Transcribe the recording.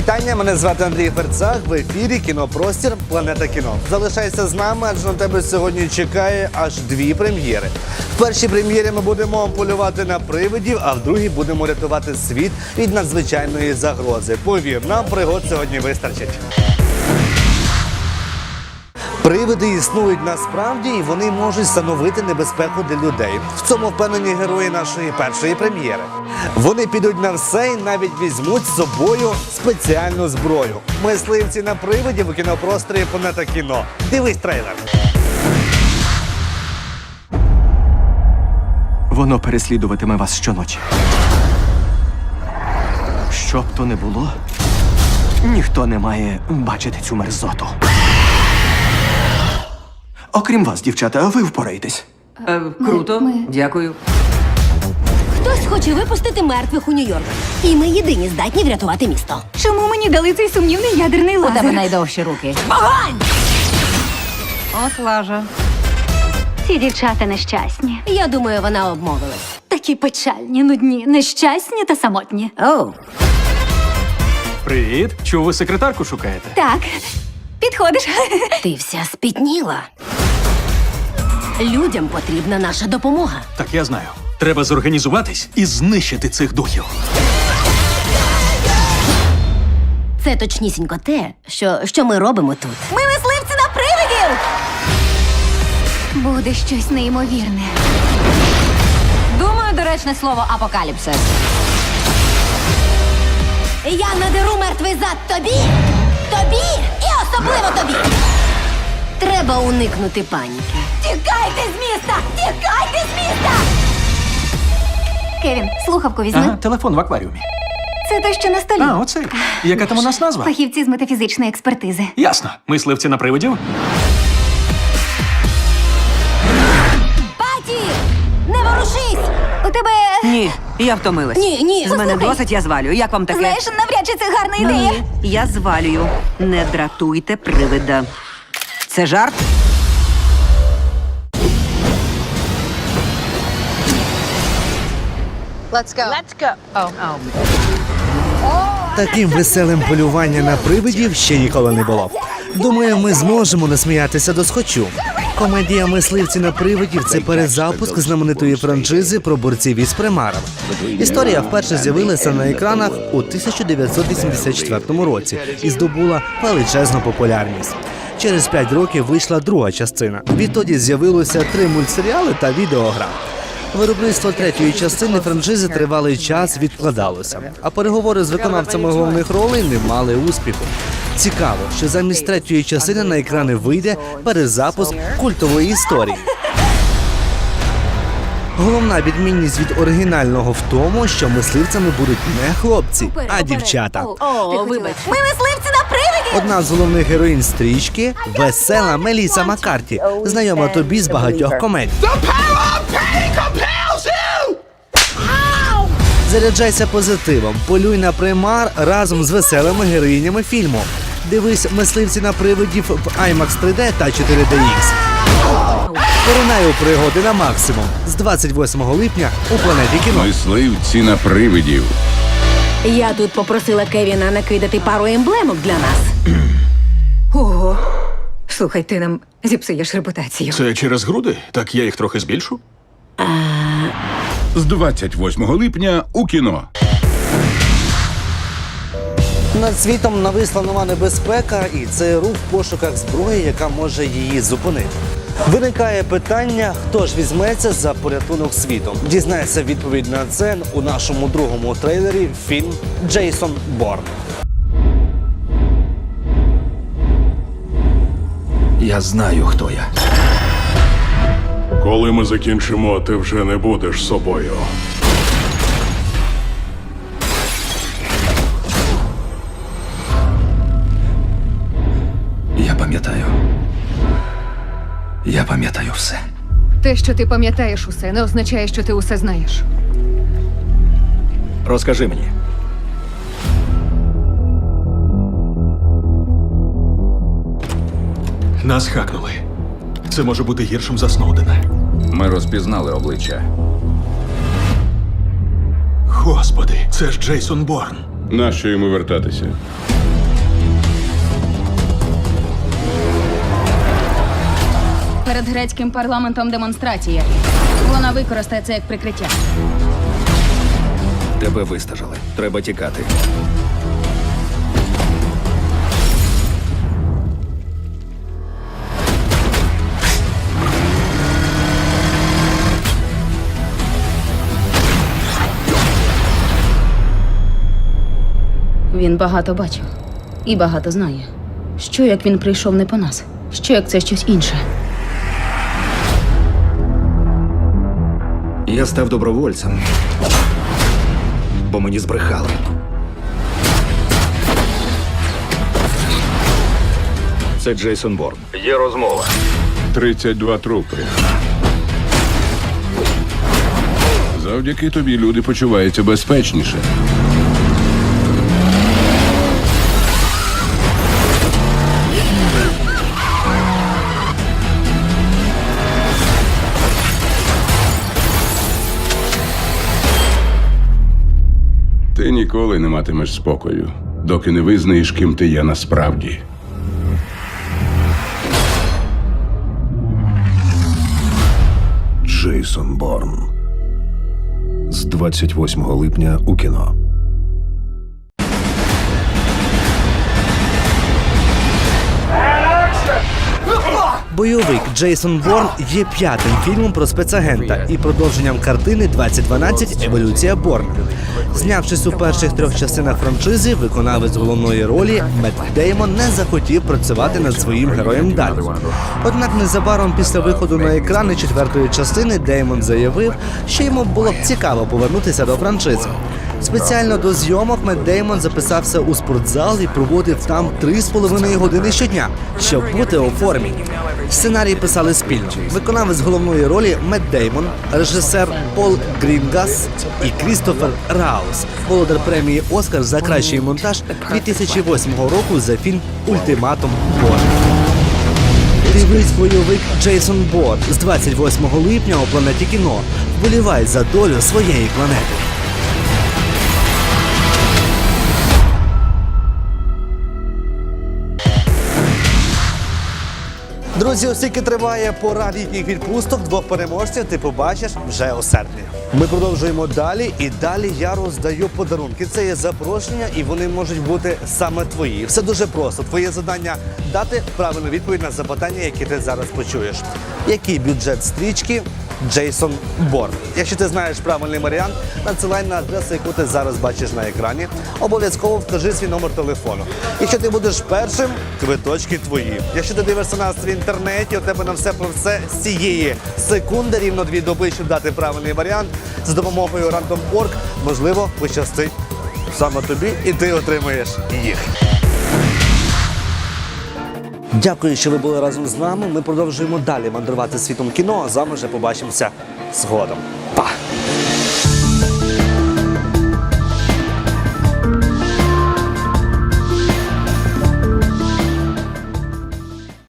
Вітання, мене звати Андрій Ферцах. В ефірі кінопростір Планета кіно. Залишайся з нами, адже на тебе сьогодні чекає аж дві прем'єри. В першій прем'єрі ми будемо полювати на привидів, а в другій будемо рятувати світ від надзвичайної загрози. Повір, нам пригод сьогодні вистачить. Привиди існують насправді і вони можуть становити небезпеку для людей. В цьому впевнені герої нашої першої прем'єри. Вони підуть на все і навіть візьмуть з собою спеціальну зброю. Мисливці на привидів у кінопросторі Планета кіно. Дивись трейлер. Воно переслідуватиме вас щоночі. Що б то не було, ніхто не має бачити цю мерзоту. Окрім вас, дівчата, ви впораєтесь. Е, круто, дякую. Хтось хоче випустити мертвих у Нью-Йорк. І ми єдині здатні врятувати місто. Чому мені дали цей сумнівний ядерний У лазер? тебе найдовші руки. От лажа. Ці дівчата нещасні. Я думаю, вона обмовилась. Такі печальні, нудні, нещасні та самотні. Оу, Привіт! Чув, ви секретарку шукаєте? Так, підходиш. ти вся спітніла. Людям потрібна наша допомога. Так я знаю. Треба зорганізуватись і знищити цих духів. Це точнісінько те, що, що ми робимо тут. Ми мисливці на привидів! Буде щось неймовірне. Думаю, доречне слово апокаліпсис. Я надеру мертвий зад тобі, тобі і особливо тобі. Треба уникнути паніки. Тікайте з міста! Тікайте з міста! Кевін, слухавку візьми. Ага, телефон в акваріумі. Це те, що на столі. А, оцей. Яка там у нас назва? Фахівці з метафізичної експертизи. Ясно. Мисливці на привидів? Паті! Не ворушись! У тебе. Ні, я втомилась. Ні, ні. З мене Послухай. досить, я звалюю. Як вам таке? Знаєш, навряд чи це гарна ідея. Ні, я звалюю. Не дратуйте привида. Це жарт? Таким веселим полювання на привидів ще ніколи не було. Думаю, ми зможемо насміятися до схочу. Комедія мисливці на привидів це перезапуск знаменитої франшизи про борців із примарами. Історія вперше з'явилася на екранах у 1984 році і здобула величезну популярність. Через п'ять років вийшла друга частина. Відтоді з'явилося три мультсеріали та відеогра. Виробництво третьої частини франшизи тривалий час відкладалося, а переговори з виконавцями головних ролей не мали успіху. Цікаво, що замість третьої частини на екрани вийде перезапуск культової історії. Головна відмінність від оригінального в тому, що мисливцями будуть не хлопці, а дівчата. О, вибач. Ми мисливці на привидів! Одна з головних героїнь стрічки весела Меліса Маккарті, знайома тобі з багатьох комедій. Заряджайся позитивом, полюй на примар разом з веселими героїнями фільму. Дивись мисливці на привидів в IMAX 3D та 4DX. Поринай пригоди на максимум з 28 липня у планеті кіно. Мисливці на привидів. Я тут попросила Кевіна накидати пару емблемок для нас. Ого. Слухай, ти нам зіпсуєш репутацію. Це через груди? Так я їх трохи збільшу. З 28 липня у кіно. Над світом нависла нова небезпека, і це рух в пошуках зброї, яка може її зупинити. Виникає питання, хто ж візьметься за порятунок світу. Дізнається відповідь на це у нашому другому трейлері фільм Джейсон Борн. Я знаю, хто я. Коли ми закінчимо, ти вже не будеш собою. Я пам'ятаю все. Те, що ти пам'ятаєш усе, не означає, що ти усе знаєш. Розкажи мені. Нас хакнули. Це може бути гіршим за Сноудена. Ми розпізнали обличчя. Господи, це ж Джейсон Борн. Нащо йому вертатися? Перед грецьким парламентом демонстрація. Вона використає це як прикриття. Тебе вистажили. Треба тікати. Він багато бачив і багато знає. Що як він прийшов не по нас? Що як це щось інше? Я став добровольцем. Бо мені збрехали. Це Джейсон Борн. Є розмова. 32 трупи. Завдяки тобі люди почуваються безпечніше. Ти ніколи не матимеш спокою, доки не визнаєш, ким ти є насправді. Джейсон Борн. З 28 липня у кіно. Бойовик Джейсон Борн є п'ятим фільмом про спецагента і продовженням картини 2012 Еволюція Борна. Знявшись у перших трьох частинах франшизи, виконавець головної ролі Мет Деймон не захотів працювати над своїм героєм далі. Однак незабаром після виходу на екрани четвертої частини Деймон заявив, що йому було б цікаво повернутися до франшизи. Спеціально до зйомок Мет Деймон записався у спортзал і проводив там 3,5 години щодня, щоб бути у формі. Сценарій писали спільно. Виконавець головної ролі Мет Деймон, режисер Пол Грінгас і Крістофер Раус, володар премії Оскар за кращий монтаж 2008 року за фільм Ультиматум Борн. Дивись бойовик Джейсон Борн з 28 липня у планеті кіно. Вболівай за долю своєї планети. Друзі, оскільки триває пора літніх відпусток, двох переможців ти побачиш вже у серпні. Ми продовжуємо далі, і далі я роздаю подарунки. Це є запрошення, і вони можуть бути саме твої. Все дуже просто. Твоє завдання дати правильну відповідь на запитання, які ти зараз почуєш. Який бюджет стрічки Джейсон Борн? Якщо ти знаєш правильний варіант, надсилай на адресу, яку ти зараз бачиш на екрані. Обов'язково вкажи свій номер телефону. Якщо ти будеш першим, квиточки твої. Якщо ти дивишся нас в інтернеті, у тебе на все про все з цієї секунди, рівно дві доби, щоб дати правильний варіант. За допомогою Random.org, можливо, пощастить саме тобі, і ти отримаєш їх. Дякую, що ви були разом з нами. Ми продовжуємо далі мандрувати світом кіно. А з вами вже побачимося згодом. Па!